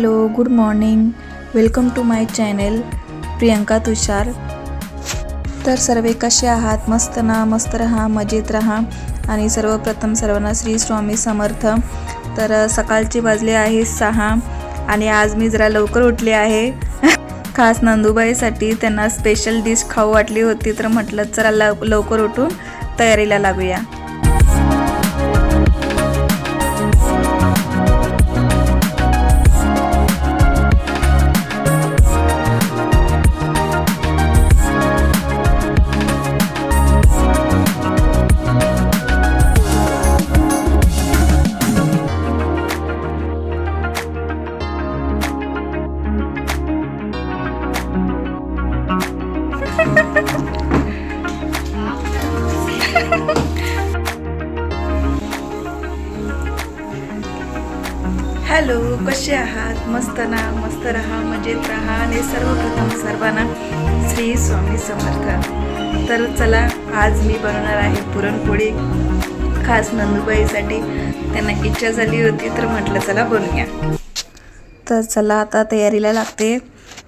Hello good morning welcome to my channel Priyanka Tushar तर सर्वे कसे आहात? मस्त ना? मस्त रहा मजेत रहा. आणि सर्वप्रथम सर्वांना श्री स्वामी समर्थ. तर सकाळचे वाजले आहे सहा आणि आज मी जरा लवकर उठले आहे. खास नंदुबाईसाठी त्यांना स्पेशल डिश खाऊ वाटली होती तर म्हटलं चला लव लवकर उठून तयारीला लागूया. कसे आहात मस्त ना मस्त राहा मजेत राहा. आणि सर्वप्रथम सर्वांना श्री स्वामी समर्थ. तर चला आज मी बनवणार आहे पुरणपोळी. खास नंदुबाईसाठी त्यांना इच्छा झाली होती तर म्हटलं चला बनवूया. तर चला आता तयारीला लागते.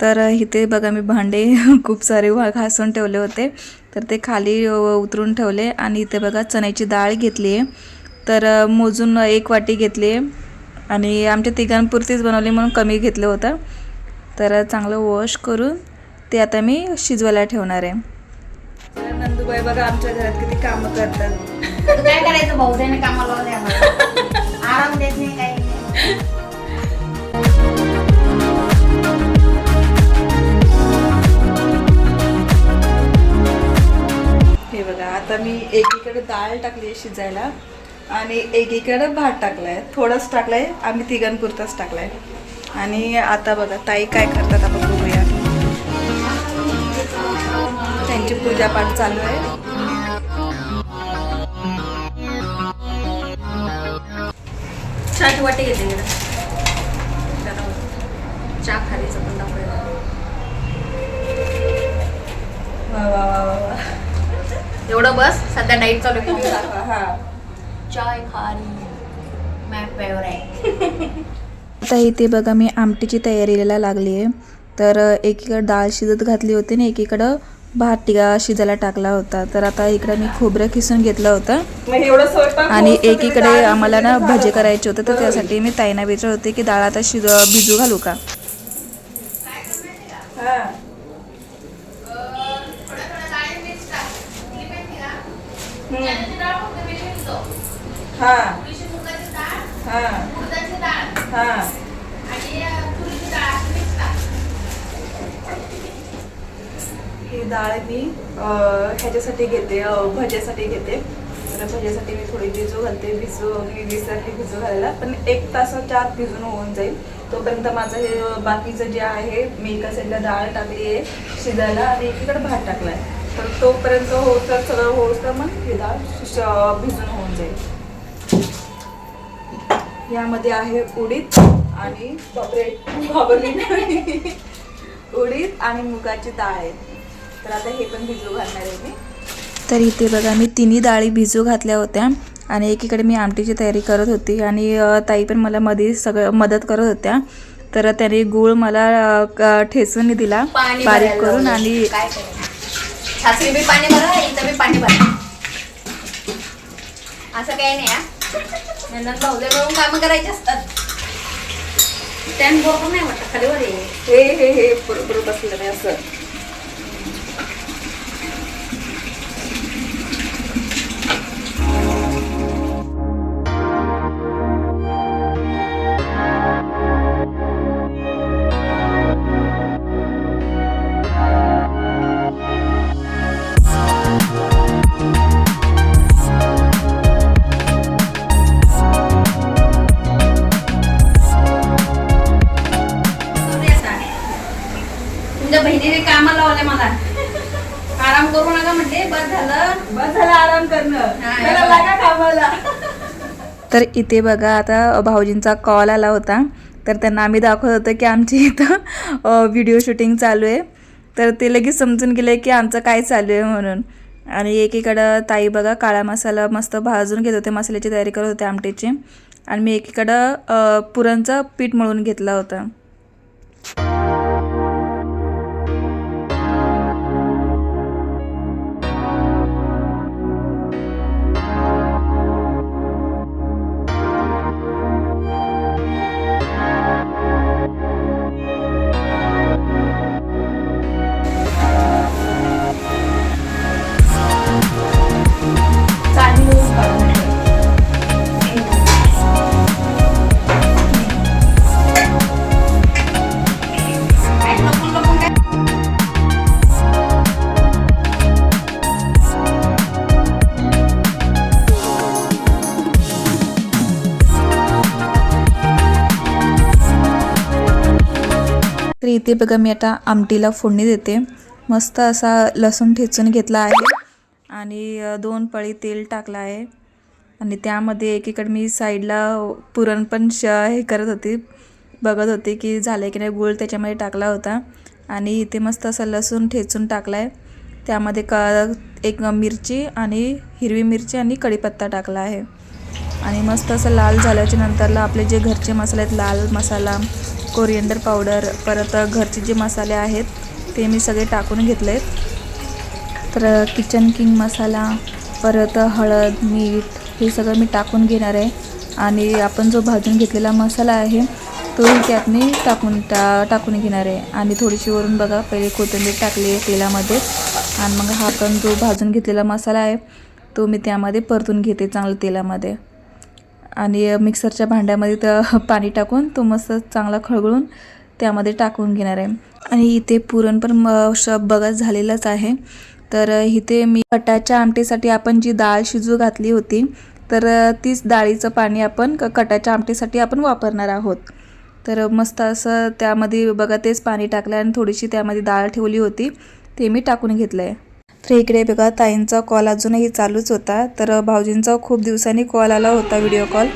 तर इथे बघा मी भांडे खूप सारे वा घासून ठेवले होते. तर ते खाली उतरून ठेवले. आणि इथे बघा चण्याची डाळ घेतली आहे. तर मोजून एक वाटी घेतली आहे. आणि आमच्या तिघांपुरतीच बनवली म्हणून कमी घेतलं होतं. तर चांगलं वॉश करून ते आता मी शिजवायला ठेवणार आहे. नंदुबाई बघा आमच्या घरात किती कामं करतात. आता काय करायचं? भाऊ कामाला आराम देत नाही काही. हे बघा आता मी एकीकडे डाळ टाकली आहे शिजायला. आणि एकीकडे भात टाकलाय थोडंच टाकलाय आम्ही तिघांपुरताच टाकलाय. आणि आता बघा ताई काय करतात आपण बघूया. त्यांची पूजापाठ चालू आहे. वाटी घेते चहा खालीचं पण दाखवायला वा वा वा वा. एवढं बस सध्या डाईट चालू आहे. हा. चाय मॅ फेवरेट आता इथे बघा मी आमटीची तयारीला लागली आहे. तर एकीकडे डाळ शिजत घातली होती आणि एकीकडं भात टिका शिजायला टाकला होता. तर आता इकडं मी खोबरं खिसून घेतलं होतं. आणि एकीकडे आम्हाला ना भजे करायचे होते तर त्यासाठी मी ताईना विचारत होते की डाळ आता शिज भिजू घालू का? ही. डाळ मी ह्याच्यासाठी घेते भज्यासाठी घेते. तर भज्यासाठी मी थोडी भिजू घालते. भिजू मी विसरली भिजू घालायला. पण एक तासाच्या आत भिजून होऊन जाईल. तोपर्यंत माझं हे बाकीचं जे आहे मी एका साईडला डाळ टाकली आहे शिजायला आणि एकीकडे भात टाकला आहे तर तोपर्यंत होत सगळं होत तर मग ही डाळ भिजून होऊन जाईल. यामध्ये आहे उडीद आणि बापरे. उडीद आणि मुगाची डाळ आहे. तर आता हे पण भिजू घालणार आहे मी. तर इथे बघा मी तिन्ही डाळी भिजू घातल्या होत्या आणि एकीकडे मी आमटीची तयारी करत होती आणि ताई पण मला मध्ये सगळं मदत करत होत्या. तर त्याने गूळ मला ठेचून दिला बारीक करून. आणि असं काही नाही हा नंतर भाऊले मिळून कामं करायची असतात. स्टँड बरोबर नाही वाटत खाली वर हे हे हे बरोबर बसलं नाही असं. करणं. लागा कामाला. तर इथे बघा आता भाऊजींचा कॉल आला होता. तर त्यांना आम्ही दाखवत होतो की आमची इथं व्हिडिओ शूटिंग चालू आहे. तर ते लगेच समजून गेले की आमचं काय चालू आहे म्हणून. आणि एकीकडं ताई बघा काळा मसाला मस्त भाजून घेत होते मसाल्याची तयारी करत होते आमटीची. आणि मी एकीकडं पुरणचं पीठ मळून घेतला होता. तर इथे बघा मी आता आमटीला फोडणी देते. मस्त असा लसूण ठेचून घेतला आहे. आणि दोन पळी तेल टाकलं आहे. आणि त्यामध्ये एकीकडे मी साईडला पुरण पण श हे करत होती. बघत होते की झालं की नाही गूळ त्याच्यामध्ये टाकला होता. आणि इथे मस्त असं लसूण ठेचून टाकला आहे. त्यामध्ये क एक मिरची आणि हिरवी मिरची आणि कढीपत्ता टाकला आहे. आणि मस्त असं लाल झाल्याच्या नंतरला आपले जे घरचे मसाले आहेत लाल मसाला कोरिएंडर पावडर परत घरचे जे मसाले आहेत ते मी सगळे टाकून घेतले आहेत तर किचन किंग मसाला परत हळद मीठ हे सगळं मी टाकून घेणार आहे. आणि आपण जो भाजून घेतलेला मसाला आहे तोही त्यात मी टाकून टा टाकून घेणार आहे. आणि थोडीशी वरून बघा पहिले कोथिंबीर टाकली आहे तेलामध्ये. आणि मग हा पण जो भाजून घेतलेला मसाला आहे तो मी त्यामध्ये परतून घेते चांगलं तेलामध्ये. आणि मिक्सरच्या भांड्यामध्ये तर पाणी टाकून तो मस्त चांगला खळगळून त्यामध्ये टाकून घेणार आहे. आणि इथे पुरण पण म बघत झालेलंच आहे. तर इथे मी कटाच्या आमटीसाठी आपण जी डाळ शिजू घातली होती तर तीच डाळीचं पाणी आपण क कटाच्या आमटीसाठी आपण वापरणार आहोत. तर मस्त असं त्यामध्ये बघा तेच पाणी टाकलं आणि थोडीशी त्यामध्ये डाळ ठेवली होती ते मी टाकून घेतलं आहे तर इकडे बघा ताईंचा कॉल अजूनही चालूच होता. तर भाऊजींचा खूप दिवसांनी कॉल आला होता व्हिडिओ कॉल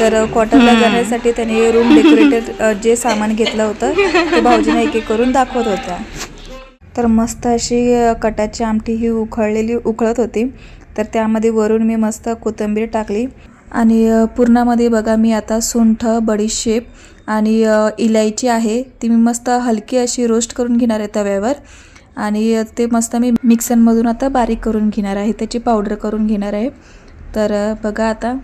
तर क्वार्टरला जाण्यासाठी त्याने रूम डेकोरेटेड जे सामान घेतलं होतं ते भाऊजीने एक एक करून दाखवत होत्या. तर मस्त अशी कटाची आमटी ही उखळलेली उकळत होती. तर त्यामध्ये वरून मी मस्त कोथिंबीर टाकली. आणि पुरणामध्ये बघा मी आता सुंठ बडीशेप आणि इलायची आहे. ती मी मस्त हलकी अशी रोस्ट करून घेणार आहे तव्यावर. आणि ते मस्त मी मिक्सरमधून आता बारीक करून घेणार आहे. त्याची पावडर करून घेणार आहे. तर बघा आता.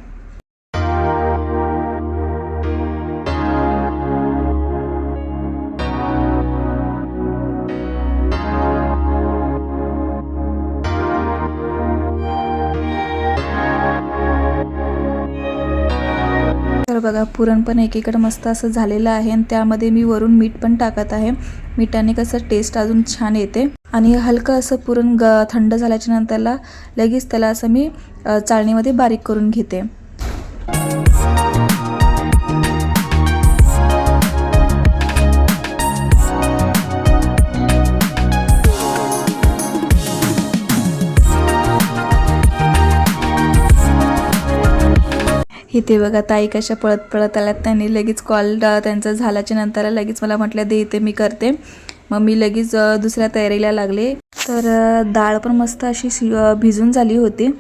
बघा पुरण पण एकीकडं मस्त असं झालेलं आहे आणि त्यामध्ये मी वरून मीठ पण टाकत आहे. मिठाने कसं टेस्ट अजून छान येते. आणि हलकं असं पुरण ग थंड झाल्याच्या नंतरला लगेच त्याला असं मी चाळणीमध्ये बारीक करून घेते. इथे बघा ताई कशा पळत पळत आल्यात त्यांनी लगेच कॉल त्यांचा झाल्याच्यानंतर लगेच मला म्हटलं दे इथे मी करते. मग मी लगेच दुसऱ्या तयारीला लागले. तर डाळ पण मस्त अशी शि भिजून झाली होती.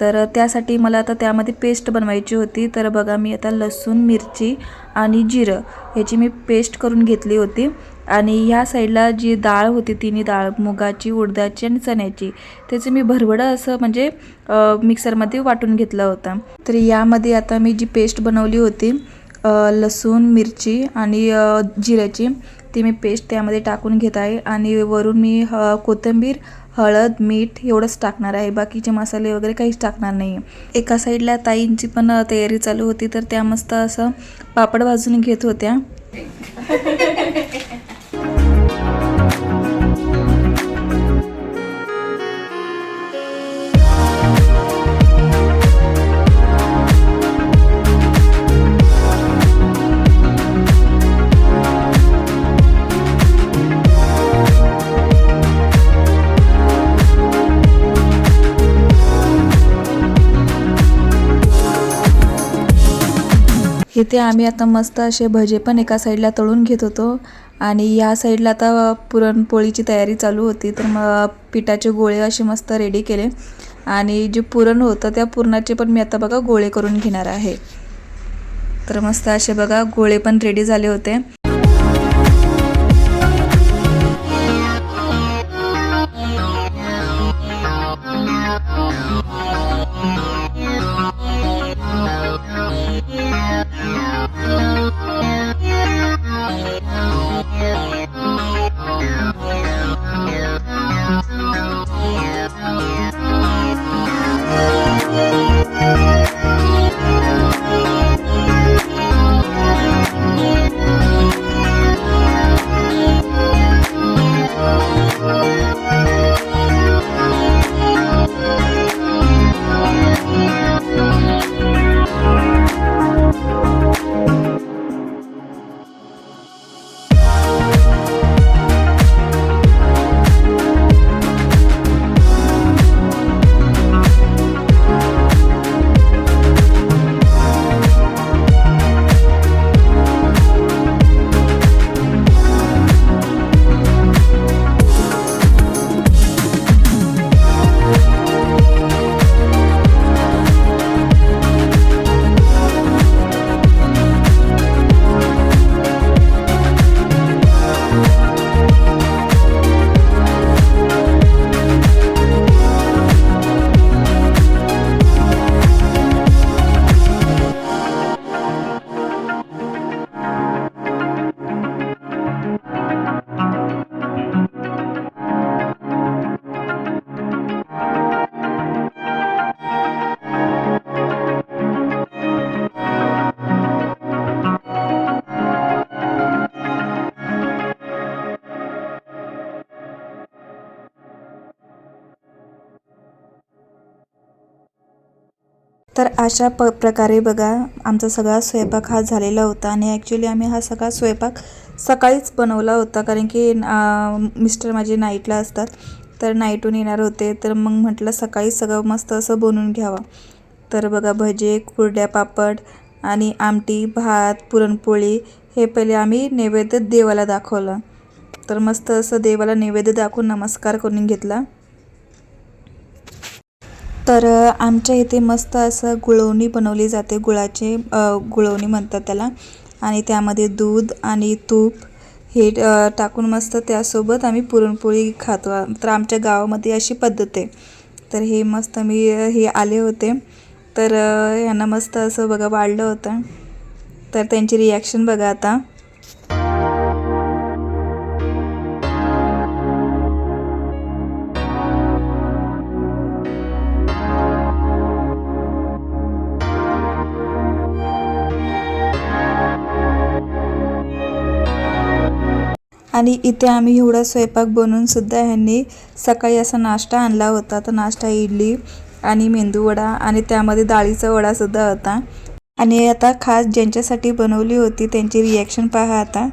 तर त्यासाठी मला आता त्यामध्ये पेस्ट बनवायची होती. तर बघा मी आता लसूण मिरची आणि जिरं ह्याची मी पेस्ट करून घेतली होती. आणि ह्या साईडला जी डाळ होती तिन्ही डाळ मुगाची उडदाची आणि चण्याची त्याचं मी भरभडं असं म्हणजे मिक्सरमध्ये वाटून घेतलं होतं. तर यामध्ये आता मी जी पेस्ट बनवली होती लसूण मिरची आणि जिऱ्याची ती मी पेस्ट त्यामध्ये टाकून घेत आहे. आणि वरून मी ह कोथिंबीर हळद मीठ एवढंच टाकणार आहे. बाकीचे मसाले वगैरे काहीच टाकणार नाही आहे एका साईडला ताईंची पण तयारी चालू होती तर त्या मस्त असं पापड भाजून घेत होत्या. इथे आम्ही आता मस्त असे भजे पण एका साईडला तळून घेत होतो. आणि या साईडला आता पुरणपोळीची तयारी चालू होती तर मग पिठाचे गोळे असे मस्त रेडी केले. आणि जे पुरण होतं त्या पुरणाचे पण मी आता बघा गोळे करून घेणार आहे. तर मस्त असे बघा गोळे पण रेडी झाले होते. तर अशा प प्रकारे बघा आमचा सगळा स्वयंपाक हा झालेला होता आणि ॲक्च्युली आम्ही हा सगळा स्वयंपाक सकाळीच बनवला होता कारण की मिस्टर माझे नाईटला असतात. तर नाईटहून येणार होते तर मग म्हटलं सकाळी सगळं मस्त असं बनवून घ्यावं. तर बघा भजे कुरड्या पापड आणि आमटी भात पुरणपोळी हे पहिले आम्ही नैवेद्य देवाला दाखवलं. तर मस्त असं देवाला नैवेद्य दाखवून नमस्कार करून घेतला. तर आमच्या इथे मस्त असं गुळवणी बनवली जाते गुळाचे गुळवणी म्हणतात त्याला. आणि त्यामध्ये दूध आणि तूप हे टाकून मस्त त्यासोबत आम्ही पुरणपोळी खातो. तर आमच्या गावामध्ये अशी पद्धत आहे. तर हे मस्त मी हे आले होते. तर ह्यांना मस्त असं बघा वाढलं होतं. तर त्यांची रिॲक्शन बघा आता. आणि इथे आम्ही एवढा स्वयंपाक बनवून सुद्धा ह्यांनी सकाळी असा नाश्ता आणला होता. तर नाश्ता इडली आणि मेंदूवडा आणि त्यामध्ये डाळीचा वडासुद्धा होता. आणि आता खास ज्यांच्यासाठी बनवली होती त्यांची रिॲक्शन पहा आता.